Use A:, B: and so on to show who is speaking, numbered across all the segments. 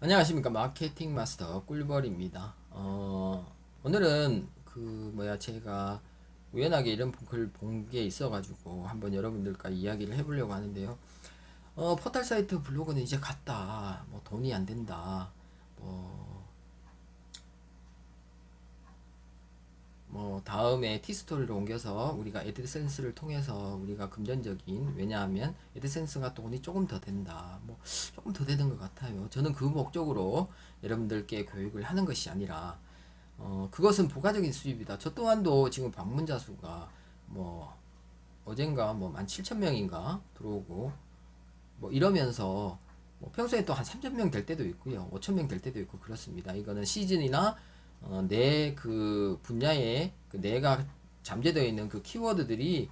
A: 안녕하십니까 마케팅 마스터 꿀벌입니다. 어, 오늘은 그 뭐야 제가 우연하게 이런 글본게 있어 가지고 한번 여러분들과 이야기를 해보려고 하는데요. 어, 포털 사이트 블로그는 이제 갔다. 뭐 돈이 안 된다. 뭐, 뭐 다음에 티스토리로 옮겨서 우리가 애드센스를 통해서 우리가 금전적인 왜냐하면 애드센스가 돈이 조금 더 된다. 뭐 조금 더 되는 것 같아요. 저는 그 목적으로 여러분들께 교육을 하는 것이 아니라 어, 그것은 부가적인 수입이다. 저 또한도 지금 방문자 수가 뭐 어젠가 뭐 17,000명인가 들어오고 뭐 이러면서 뭐 평소에 또 한 3,000명 될 때도 있고요. 5,000명 될 때도 있고 그렇습니다. 이거는 시즌이나 어, 내그 분야에 그 내가 잠재되어 있는 그 키워드들이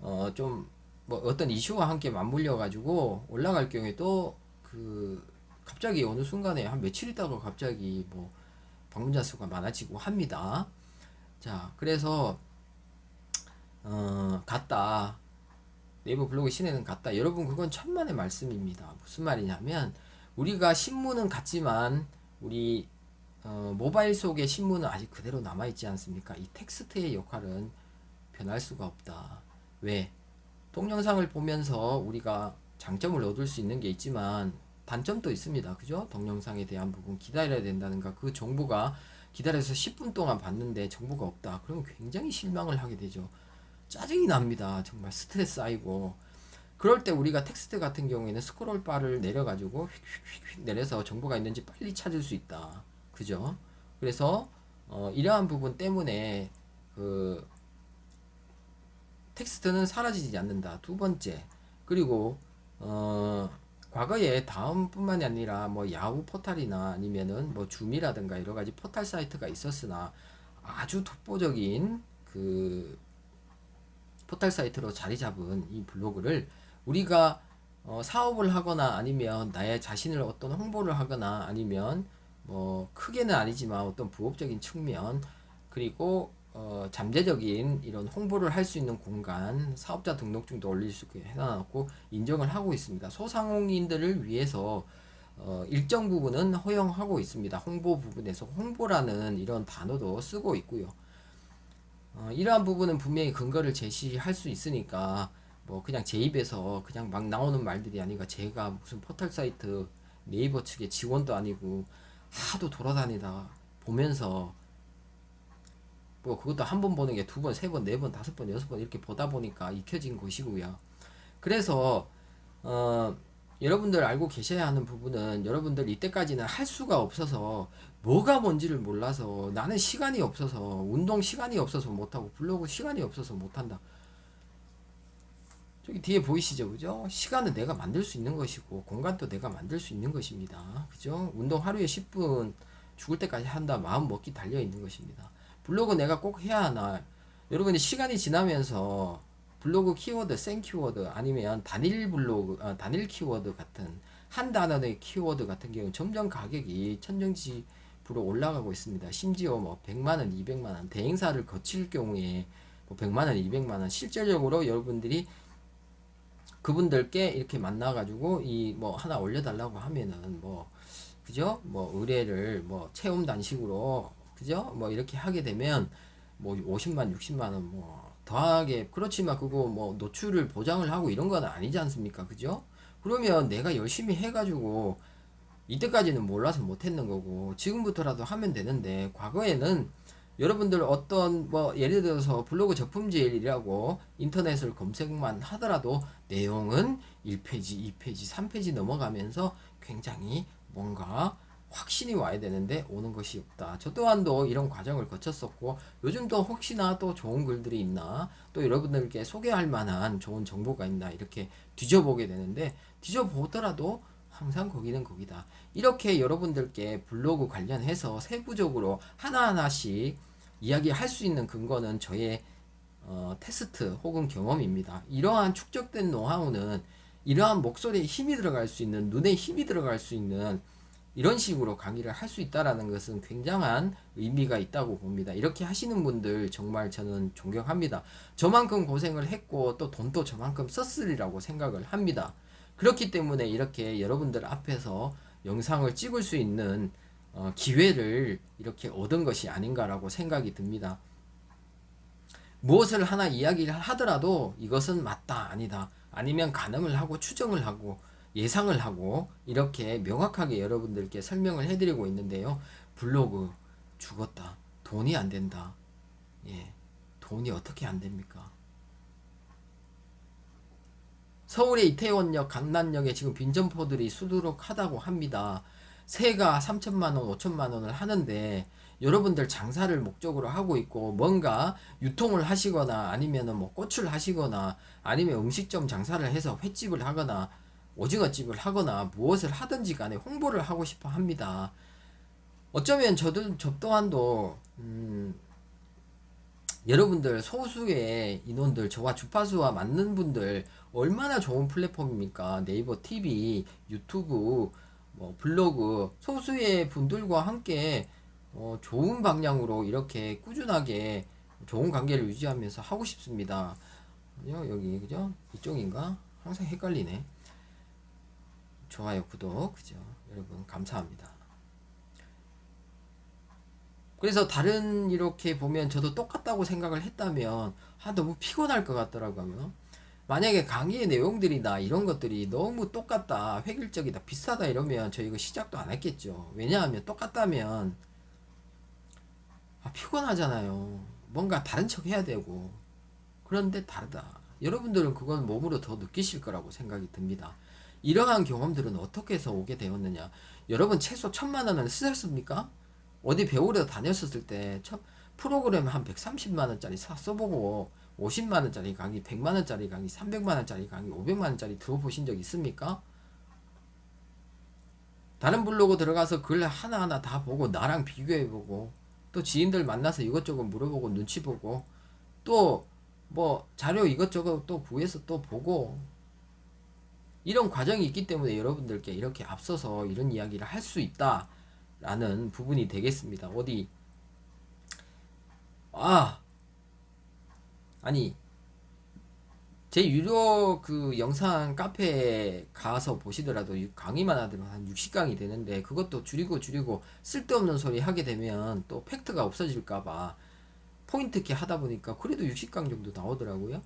A: 어, 좀 뭐 어떤 이슈와 함께 맞물려 가지고 올라갈 경우에 또 그 갑자기 어느 순간에 한 며칠 있다가 갑자기 뭐 방문자 수가 많아지고 합니다. 자, 그래서 어, 갔다. 네이버 블로그 시내는 갔다. 여러분 그건 천만의 말씀입니다. 무슨 말이냐면 우리가 신문은 같지만 우리 어, 모바일 속의 신문은 아직 그대로 남아 있지 않습니까? 이 텍스트의 역할은 변할 수가 없다. 왜? 동영상을 보면서 우리가 장점을 얻을 수 있는 게 있지만 단점도 있습니다. 그죠? 동영상에 대한 부분 기다려야 된다는가 그 정보가 기다려서 10분 동안 봤는데 정보가 없다. 그러면 굉장히 실망을 하게 되죠. 짜증이 납니다. 정말 스트레스 쌓이고 그럴 때 우리가 텍스트 같은 경우에는 스크롤 바를 내려가지고 휙휙휙 내려서 정보가 있는지 빨리 찾을 수 있다. 그죠? 그래서 어, 이러한 부분 때문에 그 텍스트는 사라지지 않는다. 두 번째 그리고 어, 과거에 다음뿐만이 아니라 뭐 야후 포탈이나 아니면은 뭐 줌이라든가 여러 가지 포탈 사이트가 있었으나 아주 독보적인 그 포털 사이트로 자리 잡은 이 블로그를 우리가 어, 사업을 하거나 아니면 나의 자신을 어떤 홍보를 하거나 아니면 뭐 크게는 아니지만 어떤 부업적인 측면 그리고 어, 잠재적인 이런 홍보를 할 수 있는 공간 사업자 등록증도 올릴 수 있게 해놔놓고 인정을 하고 있습니다. 소상공인들을 위해서 어, 일정 부분은 허용하고 있습니다. 홍보 부분에서 홍보라는 이런 단어도 쓰고 있고요. 어, 이러한 부분은 분명히 근거를 제시할 수 있으니까 뭐 그냥 제 입에서 그냥 막 나오는 말들이 아니라 제가 무슨 포털 사이트 네이버 측의 직원도 아니고 하도 돌아다니다 보면서 뭐 그것도 한 번 보는 게 두 번, 세 번, 네 번, 다섯 번, 여섯 번 이렇게 보다 보니까 익혀진 것이고요. 그래서 어 여러분들 알고 계셔야 하는 부분은 여러분들 이때까지는 할 수가 없어서 뭐가 뭔지를 몰라서 나는 시간이 없어서 운동 시간이 없어서 못하고 블로그 시간이 없어서 못한다. 저기 뒤에 보이시죠, 그죠? 시간은 내가 만들 수 있는 것이고 공간도 내가 만들 수 있는 것입니다, 그죠? 운동 하루에 10분 죽을 때까지 한다 마음 먹기 달려 있는 것입니다. 블로그 내가 꼭 해야 하나? 여러분이 시간이 지나면서 블로그 키워드, 생 키워드 아니면 단일 블로그, 아, 단일 키워드 같은 한 단어의 키워드 같은 경우 점점 가격이 천정지부로 올라가고 있습니다. 심지어 뭐 100만 원, 200만 원 대행사를 거칠 경우에 뭐 100만 원, 200만 원 실질적으로 여러분들이 그분들께 이렇게 만나가지고 이 뭐 하나 올려달라고 하면은 뭐 그죠? 뭐 의뢰를 뭐 체험 단식으로 그죠? 뭐 이렇게 하게 되면 뭐 50만, 60만 원 뭐 더하게 그렇지만 그거 뭐 노출을 보장을 하고 이런 건 아니지 않습니까? 그죠? 그러면 내가 열심히 해가지고 이때까지는 몰라서 못했는 거고 지금부터라도 하면 되는데 과거에는 여러분들 어떤 뭐 예를 들어서 블로그 저품질이라고 인터넷을 검색만 하더라도 내용은 1페이지, 2페이지, 3페이지 넘어가면서 굉장히 뭔가 확신이 와야 되는데 오는 것이 없다. 저 또한도 이런 과정을 거쳤었고 요즘도 혹시나 또 좋은 글들이 있나 또 여러분들께 소개할 만한 좋은 정보가 있나 이렇게 뒤져보게 되는데 뒤져보더라도 항상 거기는 거기다. 이렇게 여러분들께 블로그 관련해서 세부적으로 하나하나씩 이야기할 수 있는 근거는 저의 어, 테스트 혹은 경험입니다. 이러한 축적된 노하우는 이러한 목소리에 힘이 들어갈 수 있는 눈에 힘이 들어갈 수 있는 이런 식으로 강의를 할 수 있다라는 것은 굉장한 의미가 있다고 봅니다. 이렇게 하시는 분들 정말 저는 존경합니다. 저만큼 고생을 했고 또 돈도 저만큼 썼으리라고 생각을 합니다. 그렇기 때문에 이렇게 여러분들 앞에서 영상을 찍을 수 있는 어, 기회를 이렇게 얻은 것이 아닌가라고 생각이 듭니다. 무엇을 하나 이야기를 하더라도 이것은 맞다 아니다 아니면 가늠을 하고 추정을 하고 예상을 하고 이렇게 명확하게 여러분들께 설명을 해드리고 있는데요. 블로그 죽었다. 돈이 안 된다. 예. 돈이 어떻게 안 됩니까? 서울의 이태원역, 강남역에 지금 빈점포들이 수두룩하다고 합니다. 세가 3천만 원, 5천만 원을 하는데 여러분들 장사를 목적으로 하고 있고 뭔가 유통을 하시거나 아니면은 뭐 꽃을 하시거나 아니면 음식점 장사를 해서 횟집을 하거나 오징어집을 하거나 무엇을 하든지 간에 홍보를 하고 싶어 합니다. 어쩌면 저도 저 또한도 음, 여러분들 소수의 인원들 저와 주파수와 맞는 분들 얼마나 좋은 플랫폼입니까? 네이버 TV, 유튜브, 뭐 블로그 소수의 분들과 함께 어, 좋은 방향으로 이렇게 꾸준하게 좋은 관계를 유지하면서 하고 싶습니다. 요 여기 그죠? 이쪽인가? 항상 헷갈리네. 좋아요, 구독, 그죠? 여러분 감사합니다. 그래서 다른 이렇게 보면 저도 똑같다고 생각을 했다면 아 너무 피곤할 것 같더라고요. 만약에 강의의 내용들이나 이런 것들이 너무 똑같다, 획일적이다, 비슷하다 이러면 저 이거 시작도 안 했겠죠. 왜냐하면 똑같다면 아, 피곤하잖아요. 뭔가 다른 척 해야 되고 그런데 다르다. 여러분들은 그건 몸으로 더 느끼실 거라고 생각이 듭니다. 이러한 경험들은 어떻게 해서 오게 되었느냐? 여러분 최소 천만 원은 쓰셨습니까? 어디 배우러 다녔었을 때첫 프로그램 한 130만 원짜리 사 써보고 50만 원짜리 강의, 100만 원짜리 강의, 300만 원짜리 강의, 500만 원짜리 들어보신 적 있습니까? 다른 블로그 들어가서 글 하나하나 다 보고 나랑 비교해보고 또 지인들 만나서 이것저것 물어보고 눈치 보고 또 뭐 자료 이것저것 또 구해서 또 보고 이런 과정이 있기 때문에 여러분들께 이렇게 앞서서 이런 이야기를 할 수 있다라는 부분이 되겠습니다. 어디 아 아니 제 유료 그 영상 카페에 가서 보시더라도 유- 강의만 하더라도 한 60강이 되는데 그것도 줄이고 줄이고 쓸데없는 소리 하게 되면 또 팩트가 없어질까봐 포인트 있게 하다 보니까 그래도 60강 정도 나오더라고요.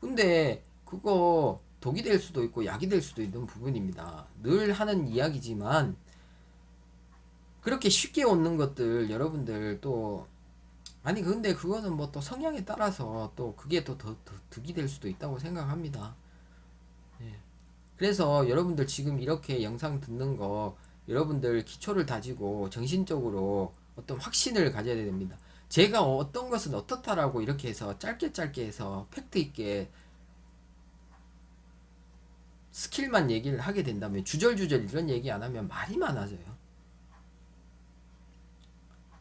A: 근데 그거 독이 될 수도 있고 약이 될 수도 있는 부분입니다. 늘 하는 이야기지만 그렇게 쉽게 얻는 것들 여러분들 또 아니 근데 그거는 뭐 또 성향에 따라서 또 그게 또 더 득이 될 수도 있다고 생각합니다. 예. 그래서 여러분들 지금 이렇게 영상 듣는 거 여러분들 기초를 다지고 정신적으로 어떤 확신을 가져야 됩니다. 제가 어떤 것은 어떻다라고 이렇게 해서 짧게 짧게 해서 팩트 있게 스킬만 얘기를 하게 된다면 주절주절 이런 얘기 안 하면 말이 많아져요.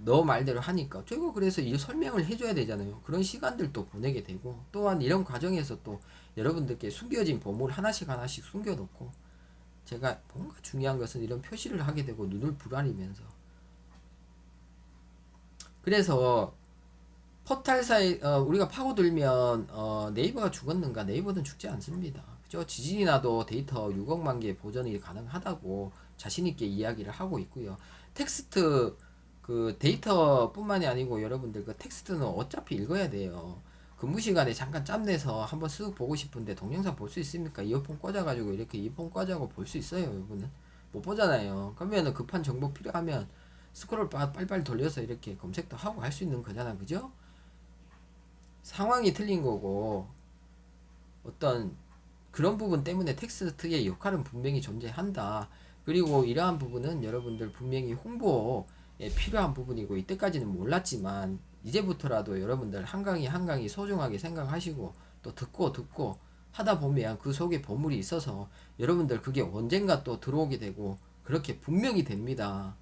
A: 너 말대로 하니까 제가 그래서 이 설명을 해줘야 되잖아요. 그런 시간들도 보내게 되고 또한 이런 과정에서 또 여러분들께 숨겨진 보물 하나씩 하나씩 숨겨놓고 제가 뭔가 중요한 것은 이런 표시를 하게 되고 눈을 부라리면서 그래서 포탈사에 어, 우리가 파고들면 어, 네이버가 죽었는가 네이버는 죽지 않습니다. 그죠? 지진이 나도 데이터 6억만 개 보존이 가능하다고 자신 있게 이야기를 하고 있고요. 텍스트 그 데이터뿐만이 아니고 여러분들 그 텍스트는 어차피 읽어야 돼요. 근무 시간에 잠깐 짬내서 한번 쓱 보고 싶은데 동영상 볼 수 있습니까? 이어폰 꽂아가지고 이렇게 이어폰 꽂아고 볼 수 있어요, 여러분은. 못 보잖아요. 그러면은 급한 정보 필요하면 스크롤 빠- 빨리빨리 돌려서 이렇게 검색도 하고 할 수 있는 거잖아, 그죠? 상황이 틀린 거고 어떤 그런 부분 때문에 텍스트의 역할은 분명히 존재한다. 그리고 이러한 부분은 여러분들 분명히 홍보에 필요한 부분이고 이때까지는 몰랐지만 이제부터라도 여러분들 한 강의 한 강의 소중하게 생각하시고 또 듣고 듣고 하다 보면 그 속에 보물이 있어서 여러분들 그게 언젠가 또 들어오게 되고 그렇게 분명히 됩니다.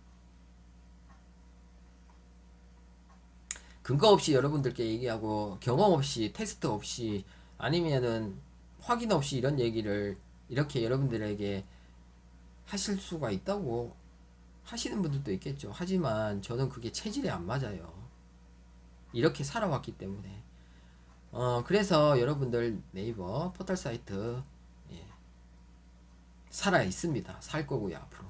A: 근거 없이 여러분들께 얘기하고 경험 없이 테스트 없이 아니면은 확인 없이 이런 얘기를 이렇게 여러분들에게 하실 수가 있다고 하시는 분들도 있겠죠. 하지만 저는 그게 체질에 안 맞아요. 이렇게 살아왔기 때문에. 어, 그래서 여러분들 네이버 포털 사이트 예, 살아 있습니다. 살 거고요, 앞으로.